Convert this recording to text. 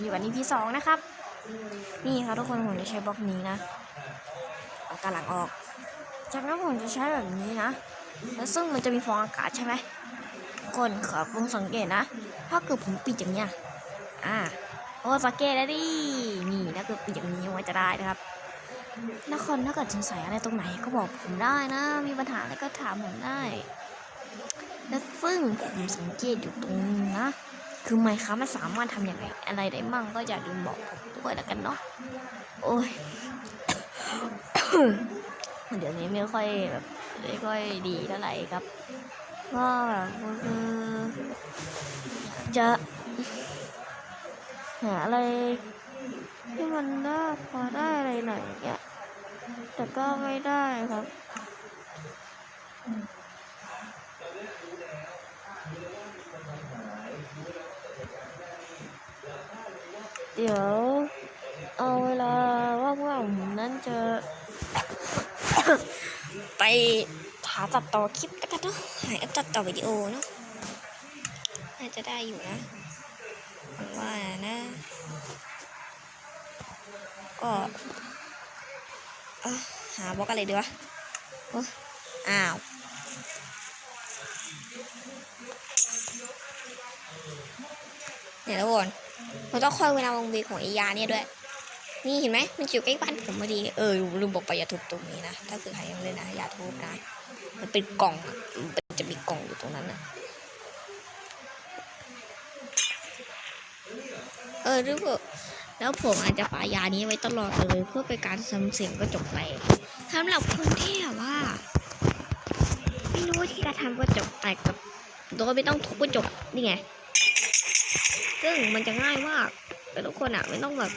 อยู่กัน EP สองนะครับ นี่ครับทุกคนผมจะใช้บล็อกนี้นะเอากรหลังออก จากนั้นผมจะใช้แบบนี้นะ แล้วซึ่งมันจะมีฟองอากาศใช่ไหมคนขอลองสังเกตนะ ถ้าเกิดผมปิดอย่างเนี้ยอ่าโอ้สังเกตแล้วดิ นี่ถ้าเกิดปิดอย่างนี้ไว้จะได้นะครับนักคนถ้าเกิดสงสัยอะไรตรงไหนก็บอกผมได้นะ มีปัญหาอะไรก็ถามผมได้ และซึ่งผมสังเกตอยู่ตรงนึงนะ คือไมค์ครับมันสามารถทำอย่างไรอะไรได้มั่งก็อย่าลืมบอกด้วยแล้วกันเนาะโอ้ย เดี๋ยวนี้ไม่ค่อยแบบไม่ค่อยดีเท่าไหร่ครับก็แบบคือจะหาอะไรที่มันได้พอได้อะไรหน่อยเงี้ยแต่ก็ไม่ได้ครับ เดี๋ยวเอาเวลาว่างๆนั้นจะ ไปหาตัดต่อคลิปกันเนาะหาแอปตัดต่อวิดีโอเนาะน่าจะได้อยู่นะว่านะ ก็หาบล็อกอะไรดีวะอ้าวเนี่ยทุกคน เราต้องคอยเวลาวงเวียของไอยาเนี่ยด้วย นี่เห็นไหมมันอยู่ใกล้บ้านผมพอดี เออลืมบอกไปอย่าทุบตรงนี้นะ ถ้าเกิดใครยังเล่นนะอย่าทุบนะ มันเป็นกล่องมันจะมีกล่องอยู่ตรงนั้นนะเออรือเปล่าแล้วผมอาจจะปายานี้ไว้ตลอดเลยเพื่อเป็นการทำเสียงกระจกแตกสำหรับคนที่แบบว่า ไม่รู้วิธีการทำกระจกแตกกับโดยไม่ต้องทุบกระจกนี่ไง ซึ่งมันจะง่ายมากแต่ทุกคนอะไม่ต้องแบบ